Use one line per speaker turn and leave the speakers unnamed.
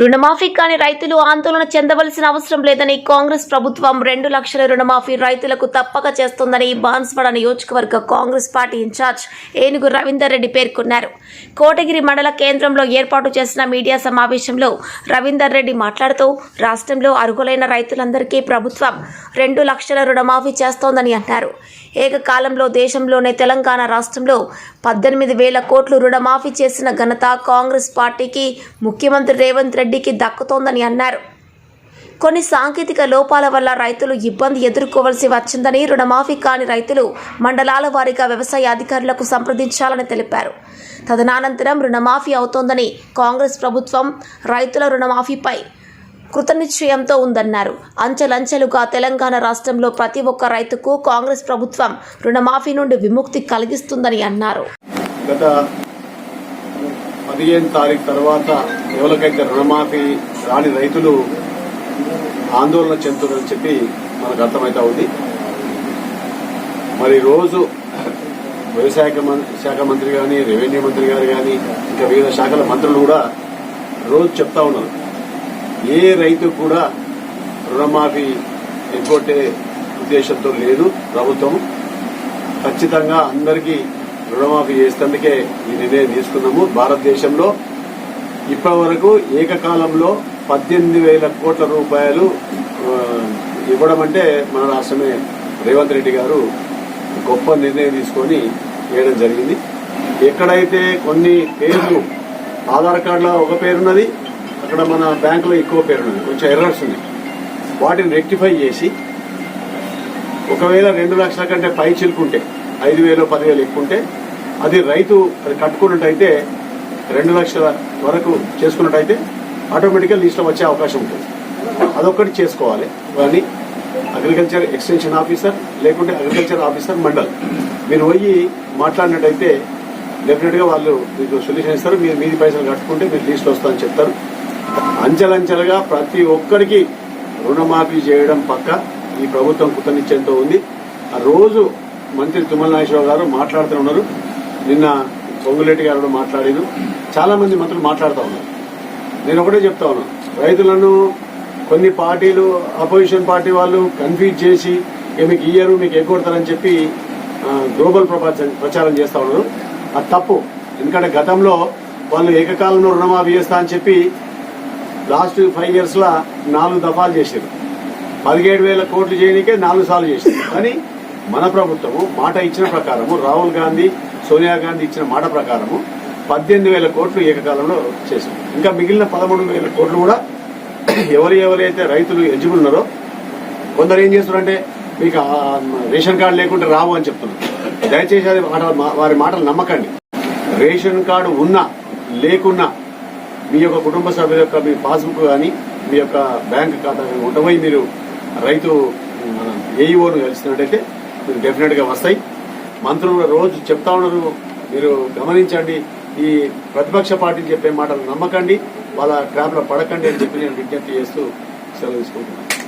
రుణమాఫీ కాని రైతులు ఆందోళన చెందవలసిన అవసరం లేదని కాంగ్రెస్ ప్రభుత్వం రెండు లక్షల రుణమాఫీ రైతులకు తప్పక చేస్తోందని బాన్స్వాడ నియోజకవర్గ కాంగ్రెస్ పార్టీ ఇన్ఛార్జ్ ఏనుగు రవీందర్ రెడ్డి పేర్కొన్నారు. కోటగిరి మండల కేంద్రంలో ఏర్పాటు చేసిన మీడియా సమావేశంలో రవీందర్ రెడ్డి మాట్లాడుతూ రాష్ట్రంలో అర్హులైన రైతులందరికీ ప్రభుత్వం రెండు లక్షల రుణమాఫీ చేస్తోందని అన్నారు. ఏకకాలంలో దేశంలోనే తెలంగాణ రాష్ట్రంలో పద్దెనిమిది వేల కోట్లు రుణమాఫీ చేసిన ఘనత కాంగ్రెస్ పార్టీకి ముఖ్యమంత్రి రేవంత్ రెడ్డికి దక్కుతోందని అన్నారు. కొన్ని సాంకేతిక లోపాల వల్ల రైతులు ఇబ్బంది ఎదుర్కోవలసి వచ్చిందని రుణమాఫీ కాని రైతులు మండలాల వారీగా వ్యవసాయ అధికారులకు సంప్రదించాలని తెలిపారు. తదనానంతరం రుణమాఫీ అవుతోందని కాంగ్రెస్ ప్రభుత్వం రైతుల రుణమాఫీపై కృతనిశ్చయంతో ఉందన్నారు. అంచెలంచెలుగా తెలంగాణ రాష్ట్రంలో ప్రతి ఒక్క రైతుకు కాంగ్రెస్ ప్రభుత్వం రుణమాఫీ నుండి విముక్తి కలిగిస్తుందని అన్నారు.
గత పదిహేను తారీఖు తర్వాత ఎవరికైతే రుణమాఫీ రాని రైతులు ఆందోళన చెందుతుందని చెప్పి మనకు అర్థమైతా ఉంది. మరి రోజు వ్యవసాయ శాఖ మంత్రి కానీ రెవెన్యూ మంత్రి గారు కానీ ఇంకా వివిధ శాఖల మంత్రులు కూడా రోజు చెప్తా ఉన్నారు. ఏ రైతు కూడా రుణమాఫీ ఎగ్గొట్టే ఉద్దేశంతో లేదు. ప్రభుత్వం ఖచ్చితంగా అందరికీ రుణమాఫీ చేసేందుకే ఈ నిర్ణయం తీసుకున్నాము. భారతదేశంలో ఇప్పటి వరకు ఏకకాలంలో పద్దెనిమిది వేల కోట్ల రూపాయలు ఇవ్వడం అంటే మన రాష్ట్రమే. రేవంత్ రెడ్డి గారు గొప్ప నిర్ణయం తీసుకొని చేయడం జరిగింది. ఎక్కడైతే కొన్ని పేర్లు ఆధార్ కార్డులో ఒక పేరున్నది అక్కడ మన బ్యాంకులో ఎక్కువ పేరున్నది కొంచెం ఎర్రర్స్ ఉన్నాయి. వాటిని రెక్టిఫై చేసి ఒకవేళ రెండు లక్షల కంటే పై చిలుకుంటే ఐదు వేలు పదివేలు ఎక్కువ ఉంటే అది రైతు అది కట్టుకున్నట్టయితే రెండు లక్షల వరకు చేసుకున్నట్టయితే ఆటోమేటిక్గా లిస్ట్లో వచ్చే అవకాశం ఉంటుంది. అదొక్కటి చేసుకోవాలి. కానీ అగ్రికల్చర్ ఎక్స్టెన్షన్ ఆఫీసర్ లేకుంటే అగ్రికల్చర్ ఆఫీసర్ మండల్. మీరు పోయి మాట్లాడినట్టయితే డెఫినెట్గా వాళ్ళు మీకు సొల్యూషన్ ఇస్తారు. మీరు మీది పైసలు కట్టుకుంటే మీరు లిస్ట్లో వస్తారని చెప్తారు. అంచెలంచెలుగా ప్రతి ఒక్కరికి రుణమాఫీ చేయడం పక్క ఈ ప్రభుత్వం కృతనిశ్చయంతో ఉంది. ఆ రోజు మంత్రి తుమ్మల నాగేశ్వరరావు గారు మాట్లాడుతూ ఉన్నారు. నిన్న పొంగులేటి గారు కూడా మాట్లాడారు. చాలా మంది మంత్రులు మాట్లాడుతూ ఉన్నారు. నేను ఒకటే చెప్తా ఉన్నాను రైతులను కొన్ని పార్టీలు అపోజిషన్ పార్టీ వాళ్ళు కన్ఫ్యూజ్ చేసి మీకు ఇయ్యరు మీకు ఎగ్గొడతారని చెప్పి గ్లోబల్ ప్రచారం చేస్తా ఉన్నారు. అది తప్పు. ఎందుకంటే గతంలో వాళ్ళు ఏకకాలంలో రుణమాఫీ చేస్తా అని చెప్పి లాస్ట్ ఫైవ్ ఇయర్స్లో నాలుగు దఫాలు చేశారు. పదిహేడు వేల కోట్లు చేయడానికే నాలుగు సార్లు చేశారు. కానీ మన ప్రభుత్వము మాట ఇచ్చిన ప్రకారము రాహుల్ గాంధీ సోనియా గాంధీ ఇచ్చిన మాట ప్రకారము పద్దెనిమిది వేల కోట్లు ఏకకాలంలో చేశారు. ఇంకా మిగిలిన పదమూడు వేల కోట్లు కూడా ఎవరు ఎవరైతే రైతులు ఎలిజిబుల్ ఉన్నారో కొందరు ఏం చేస్తున్నారంటే మీకు రేషన్ కార్డు లేకుంటే రావు అని చెప్తున్నారు. దయచేసి అది మాట- మా- వారి మాటలు నమ్మకండి. రేషన్ కార్డు ఉన్నా లేకున్నా మీ యొక్క కుటుంబ సభ్యుల యొక్క మీ పాస్బుక్ కానీ మీ యొక్క బ్యాంక్ ఖాతా కానీ ఉండమై మీరు రైతు మన ఏఈఓను కలిసినట్టయితే మీరు డెఫినెట్గా వస్తాయి. మంత్రులు రోజు చెప్తా ఉన్నారు మీరు గమనించండి ఈ ప్రతిపక్ష పార్టీలు చెప్పే మాటలు నమ్మకండి వాళ్ళ ట్రాప్లో పడకండి అని చెప్పి నేను విజ్ఞప్తి చేస్తూ సెలవు తీసుకుంటున్నాను.